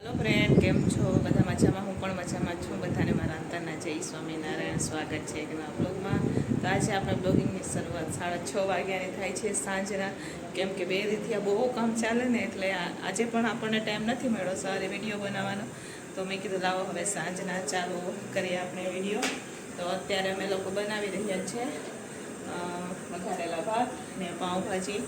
Hello friend કેમ છો? બધા મજામાં? હું પણ મજામાં છું. બધાને મારા અંતરના જય સ્વામિનારાયણ. સ્વાગત છે એક બ્લોગમાં. તો આજે આપણે બ્લોગિંગની શરૂઆત સાડા છ વાગ્યાની થાય છે સાંજના. કેમ કે બે દીથી આ બહુ કામ ચાલે ને, એટલે આજે પણ આપણને ટાઈમ નથી મળ્યો સવારે વીડિયો બનાવવાનો. તો મેં કીધું, લાવો હવે સાંજના ચાલુ કરીએ આપણે વીડિયો. તો અત્યારે અમે લોકો બનાવી રહ્યા છીએ વઘારેલા ભાત ને પાઉંભાજી.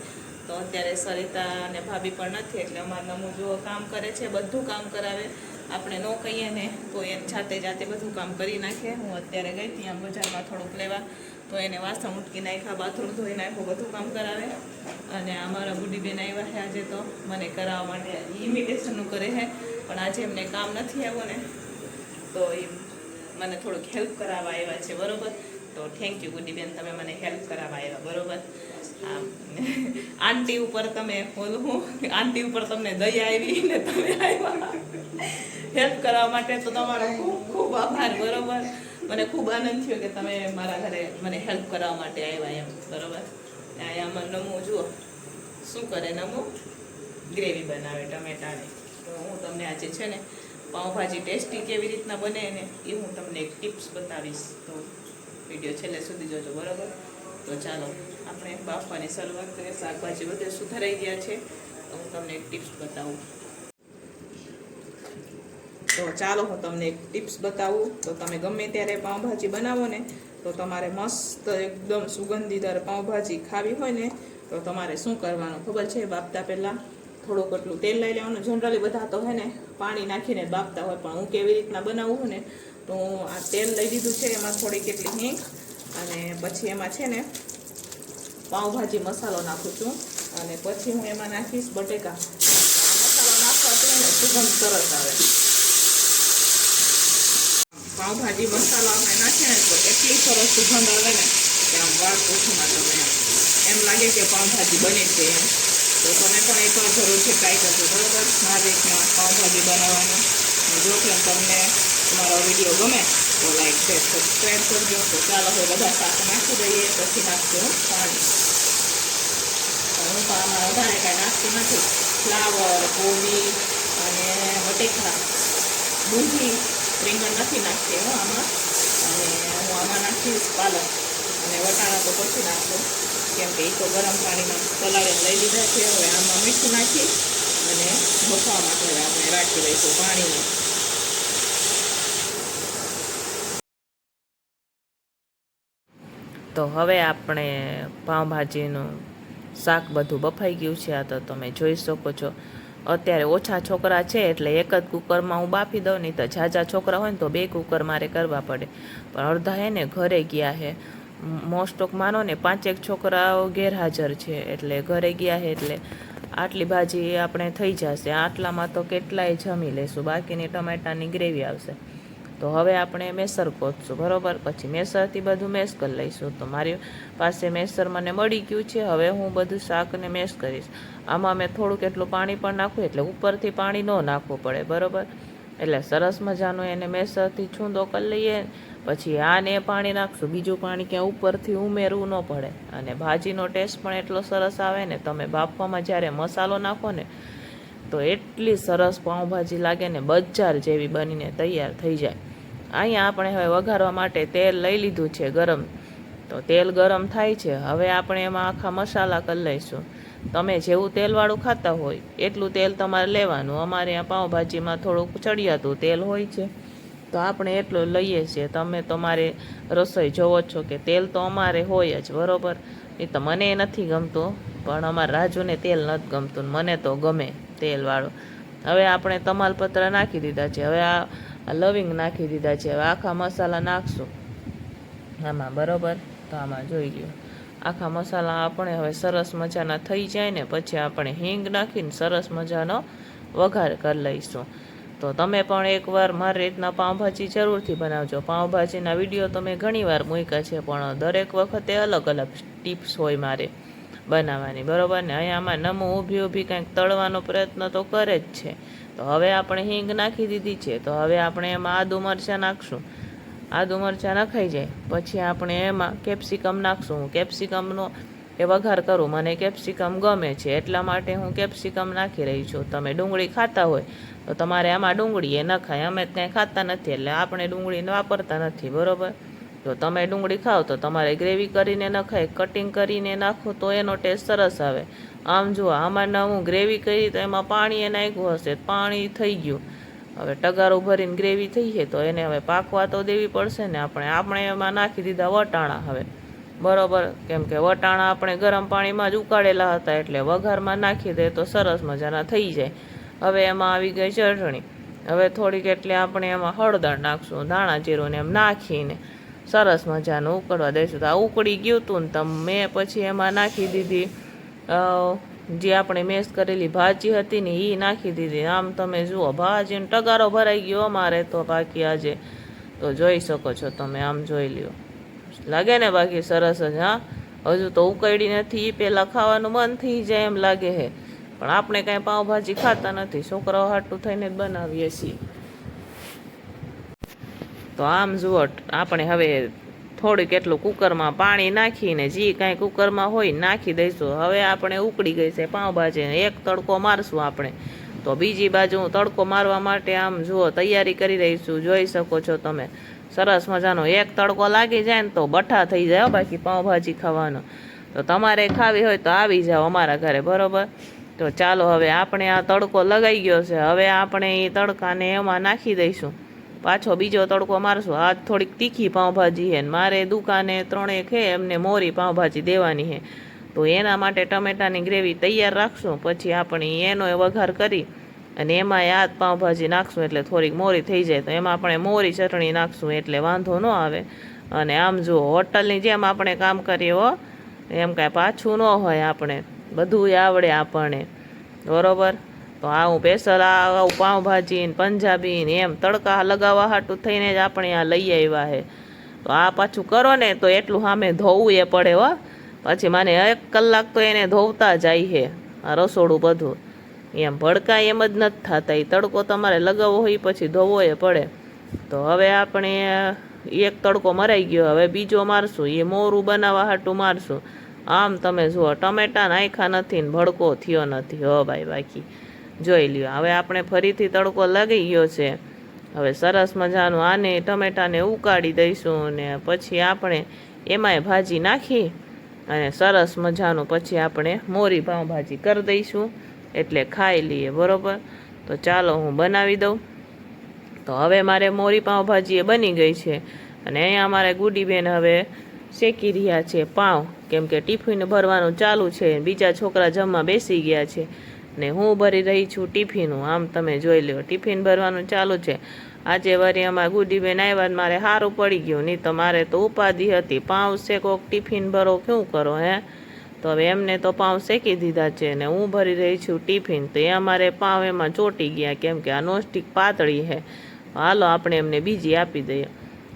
તો અત્યારે સરિતા અને ભાભી પણ નથી, એટલે અમારે નમુ જો કામ કરે છે, બધું કામ કરાવે. આપણે ન કહીએ ને, તો એ જાતે જાતે બધું કામ કરી નાખે. હું અત્યારે ગઈ હતી, આમ બજારમાં થોડુંક લેવા, તો એને વાસણ ઉટકી નાખ્યા, બાથરૂમ ધોઈ નાખ્યું, બધું કામ કરાવે. અને અમારા બુડીબેન આવ્યા છે આજે તો, મને કરાવવા માટે ઇમિટેશનનું કરે છે. પણ આજે એમને કામ નથી આવ્યું ને, તો એ મને થોડુંક હેલ્પ કરાવવા આવ્યા છે, બરોબર? તો થેન્ક યુ ગુડીબેન તમે મને હેલ્પ કરાવવા આવ્યા, બરોબર? આંટી ઉપર તમે બોલું. આંટી ઉપર તમને દયા આવી ને તમે આવ્યા. હેલ્પ કરાવવા માટે તો તમારો ખૂબ ખૂબ આભાર, બરોબર? મને ખૂબ આનંદ થયો કે તમે મારા ઘરે મને હેલ્પ કરાવવા માટે આવ્યા એમ, બરોબર? અહીંયા નમો, જુઓ. શું કરે નમો? ગ્રેવી બનાવે ટમેટાની. તો હું તમને આજે છે ને પાઉંભાજી ટેસ્ટી કેવી રીતના બને ને એ હું તમને એક ટિપ્સ બતાવીશ. તો વીડિયો છેલ્લે સુધી જોજો, બરાબર? તો ચાલો, આપણે બાફવાની શરૂઆત કરીએ. શાકભાજી બધે સુધારાઈ ગયા છે. તો હું તમને એક ટિપ્સ બતાવું. તો ચાલો, હું તમને એક ટિપ્સ બતાવું. તો તમે ગમે ત્યારે પાઉંભાજી બનાવો ને, તો તમારે મસ્ત એકદમ સુગંધીદાર પાઉંભાજી ખાવી હોય ને, તો તમારે શું કરવાનું ખબર છે? બાફતા પહેલાં થોડુંક એટલું તેલ લઈ લેવાનું. જનરલી બધા તો હે ને, પાણી નાખીને બાપતા હોય, પણ હું કેવી રીતના બનાવું ને, તો હું આ તેલ લઈ લીધું છે. એમાં થોડી કેટલી હિંગ અને પછી એમાં છે ને પાઉંભાજી મસાલો નાખું છું. અને પછી હું એમાં નાખીશ બટેકા. મસાલો નાખવાથી એને સુગંધ સરસ આવે. પાઉંભાજી મસાલો આપણે નાખીએ ને તો એટલી સરસ સુગંધ આવે ને કે આમ વાર પૂછમાં તમે એમ. લાગે કે પાઉંભાજી બની છે એમ. તો તમે પણ એકવાર જરૂરથી ટ્રાય કરજો. બરાબર? મારી રીતના પાઉંભાજી બનાવવાનું. જો કે તમને તમારો વીડિયો ગમે. તો લાઈક શેર સબસ્ક્રાઈબ કરજો તો ચાલો હવે બધા શાક નાખી દઈએ પછી નાખજો પાણી હું આમાં વધારે કાંઈ નાખતી નથી ફ્લાવર કોબી અને બટેકા દૂધી રીંગણ નથી નાખતી હું આમાં અને હું આમાં નાખીશ પાલક અને વટાણા તો પછી નાખું કેમ કે એ તો ગરમ પાણીમાં પલાળીને લઈ લીધા છે હવે આમાં મીઠું નાખી અને બફવા માટે આપણે રાખી દઈશું પાણીને તો હવે આપણે પાઉંભાજીનું શાક બધું બફાઈ ગયું છે. આ તો તમે જોઈ શકો છો. અત્યારે ઓછા છોકરા છે એટલે એક જ કુકરમાં હું બાફી દઉં, નહીં તો ઝાઝા છોકરા હોય ને તો બે કુકર મારે કરવા પડે. પણ અડધા હે ઘરે ગયા છે મોસ્ટ ઓફ માનો ને પાંચેક છોકરાઓ ગેરહાજર છે એટલે ઘરે ગયા છે એટલે આટલી ભાજી આપણે થઈ જશે. આટલામાં તો કેટલાય જમી લેશું. બાકીની ટમેટાની ગ્રેવી આવશે. તો હવે આપણે મેસર કોચશું બરોબર? પછી મેસરથી બધું મેસ કરી લઈશું. તો મારી પાસે મેસર મને મળી ગયું છે, હવે હું બધું શાકને મેશ કરીશ. આમાં મેં થોડુંક એટલું પાણી પણ નાખ્યું, એટલે ઉપરથી પાણી ન નાખવું પડે, બરોબર? એટલે સરસ મજાનું એને મેસરથી છૂંદો કરી લઈએ, પછી આને પાણી નાખશું. બીજું પાણી ક્યાં ઉપરથી ઉમેરવું ન પડે. અને ભાજીનો ટેસ્ટ પણ એટલો સરસ આવે ને, તમે બાફવામાં જ્યારે મસાલો નાખો ને, તો એટલી સરસ પાઉંભાજી લાગે ને, બજાર જેવી બનીને તૈયાર થઈ જાય. અહીંયા આપણે હવે વઘારવા માટે તેલ લઈ લીધું છે ગરમ. તો તેલ ગરમ થાય છે. હવે આપણે એમાં આખા મસાલા કરી લઈશું. તમે જેવું તેલવાળું ખાતા હોય, એટલું તેલ તમારે લેવાનું. અમારે આ પાઉંભાજીમાં થોડુંક ચડિયાતું તેલ હોય છે. તો આપણે એટલું લઈએ છીએ. તમે તમારે રસોઈ જોવો છો કે તેલ તો અમારે હોય જ, બરાબર? એ તો મને નથી ગમતું, પણ અમારા રાજુને તેલ નથી ગમતું મને તો ગમે તેલવાળું. હવે આપણે તમાલપત્ર નાખી દીધા છે. હવે આ આ લવિંગ નાખી દીધા છે. હવે આખા મસાલા નાખશું. આમાં બરોબર? તો આમાં જોઈ લ્યો. આખા મસાલા આપણે હવે સરસ મજાના થઈ જાય ને પછી આપણે હિંગ નાખીને સરસ મજાનો વઘાર કરી લઈશું. તો તમે પણ એકવાર મારી રીતના પાઉંભાજી જરૂરથી બનાવજો. પાઉંભાજીના વીડિયો તમે ઘણીવાર મૂક્યા છે, પણ દરેક વખતે અલગ અલગ ટિપ્સ હોય મારે બનાવવાની. બરોબર ને? અહીંયા આમાં નમું ઊભી ઊભી કંઈક તળવાનો પ્રયત્ન તો કરે જ છે. તો હવે આપણે હિંગ નાખી દીધી છે. તો હવે આપણે એમાં આદુ મરચાં નાખશું. આદુ મરચાં નખાઈ જાય. પછી આપણે એમાં કેપ્સિકમ નાખશું. હું કેપ્સિકમનો એ વઘાર કરું. મને કેપ્સિકમ ગમે છે. એટલા માટે હું કેપ્સિકમ નાખી રહી છું. તમે ડુંગળી ખાતા હોય તો તમારે આમાં ડુંગળી એ નખાય. અમે ક્યાંય ખાતા નથી. એટલે આપણે ડુંગળીને વાપરતા નથી. બરોબર? જો તમે ડુંગળી ખાઓ તો તમારે ગ્રેવી કરીને નખાય કટિંગ કરીને નાખો તો એનો ટેસ્ટ સરસ આવે. આમ જુઓ, આમાં હું ગ્રેવી કરી તો એમાં પાણી એ નાખ્યું હશે, પાણી થઈ ગયું. હવે ટગારું ભરીને ગ્રેવી થઈ છે તો એને હવે પાકવા તો દેવી પડશે ને આપણે આપણે એમાં નાખી દીધા વટાણા હવે. બરોબર? કેમ કે વટાણા આપણે ગરમ પાણીમાં જ ઉકાળેલા હતા એટલે વઘારમાં નાખી દે તો સરસ મજાના થઈ જાય. હવે એમાં આવી ગઈ ચટણી. હવે થોડીક એટલે આપણે એમાં હળદર નાખશું, ધાણા જીરું ને એમ નાખીને. સરસ મજાનું ઉકળવા દઈશું. તો આ ઉકળી ગયું હતું ને તમે મેં પછી એમાં નાખી દીધી જે આપણે મેસ કરેલી ભાજી હતી ને એ નાખી દીધી. આમ તમે જુઓ, ભાજીનો ટગારો ભરાઈ ગયો અમારે તો બાકી આજે. તો જોઈ શકો છો તમે, આમ જોઈ લ્યો. લાગે ને બાકી સરસ જ, હા? હજુ તો ઉકળી નથી એ પહેલાં ખાવાનું મન થઈ જાય એમ લાગે છે પણ આપણે કાંઈ પાવભાજી ખાતા નથી. છોકરાઓ હાટું થઈને જ બનાવીએ છીએ. તો આમ જુઓ, આપણે હવે થોડીક એટલું કુકરમાં પાણી નાખીને જે કાંઈ કુકરમાં હોય નાખી દઈશું. હવે આપણે ઉકળી ગઈ છે પાઉંભાજીને એક તડકો મારશું આપણે. તો બીજી બાજુ હું તડકો મારવા માટે આમ જુઓ, તૈયારી કરી રહી છું. જોઈ શકો છો તમે. સરસ મજાનો. એક તડકો લાગી જાય ને તો બઠા થઈ જાય બાકી પાઉંભાજી ખાવાનો. તો તમારે ખાવી હોય તો આવી જાઓ અમારા ઘરે, બરોબર? તો ચાલો હવે આપણે આ તડકો લગાઈ ગયો છે. હવે આપણે એ તડકાને એમાં નાખી દઈશું. પાછો બીજો તડકો મારશું. આ થોડીક તીખી પાઉંભાજી ને મારે દુકાને ત્રણેક છે, એમને મોરી પાઉંભાજી દેવાની છે તો એના માટે ટમેટાની ગ્રેવી તૈયાર રાખશું, પછી આપણે એનો વઘાર કરી અને એમાં આ પાઉંભાજી નાખશું એટલે થોડીક મોરી થઈ જાય. તો એમાં આપણે મોરી ચટણી નાખશું એટલે વાંધો ન આવે. અને આમ જુઓ, હોટલની જેમ આપણે કામ કરીએ હો, એમ કાંઈ પાછું ન હોય આપણે. બધું આવડે આપણને. બરોબર? તો આ હું સ્પેશલ આ પાઉંભાજી ને પંજાબી ને એમ તડકા લગાવવા હાટું થઈને જ આપણે આ લઈ આવ્યા છે તો આ પાછું કરો ને તો એટલું સામે ધોવું એ પડે હો. પછી મને એક કલાક તો એને ધોવતા જાય છે આ રસોડું બધું. એમ ભડકા એમ જ નથી થતા એ તડકો તમારે લગાવવો હોય પછી ધોવો એ પડે. તો હવે આપણે એક તડકો મરાઈ ગયો, હવે બીજો મારશું એ મોરું બનાવવા હાટું મારશું. આમ તમે જુઓ, ટમેટા નાખ્યા નથી ને ભડકો થયો નથી, હો ભાઈ બાકી. જોઈ લ્યો. હવે આપણે ફરીથી તડકો લાગી ગયો છે. હવે સરસ મજાનું આને, ટમેટાને ઉકાળી દઈશું અને પછી આપણે એમાંય ભાજી નાખી અને સરસ મજાનું પછી આપણે મોરી પાઉંભાજી કરી દઈશું. એટલે ખાઈ લઈએ, બરોબર? તો ચાલો હું બનાવી દઉં. તો હવે મારે મોરી પાઉંભાજી એ બની ગઈ છે. અને અહીંયા અમારે ગુડીબેન હવે શેકી રહ્યા છે પાઉં. કેમ કે ટિફિન ભરવાનું ચાલુ છે. બીજા છોકરા જમવા બેસી ગયા છે. ને હું ભરી રહી છું ટિફિનું આમ તમે જોઈ લો ટિફિન ભરવાનું ચાલુ છે. આજે વળી અમારા ગુડીબેન આવ્યા મારે સારું પડી ગયું. નહીં તો મારે તો ઉપાધિ હતી. પાઉં શેકોક ટિફિન ભરો, શું કરો, હે? તો હવે એમને તો પાઉં શેકી દીધા છે ને હું ભરી રહી છું ટિફિન. તો એ અમારે પાઉં એમાં ચોંટી ગયા કેમ કે આ નોસ્ટિક પાતળી છે. હાલો, આપણે એમને બીજી આપી દઈએ.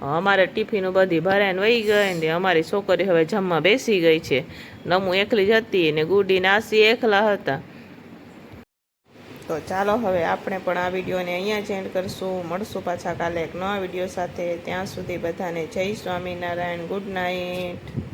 અમારે ટિફિનો બધી ભરાઈને વહી ગઈ ને અમારી છોકરી હવે જમવા બેસી ગઈ છે. નમું એકલી જ હતી ને ગુડી નાસી એકલા હતા. તો ચાલો હવે આપણે પણ આ વિડીયોને અહીંયા જ એન્ડ કરશું. મળશું પાછા કાલે એક નવા વીડિયો સાથે. ત્યાં સુધી બધાને જય સ્વામિનારાયણ. Good night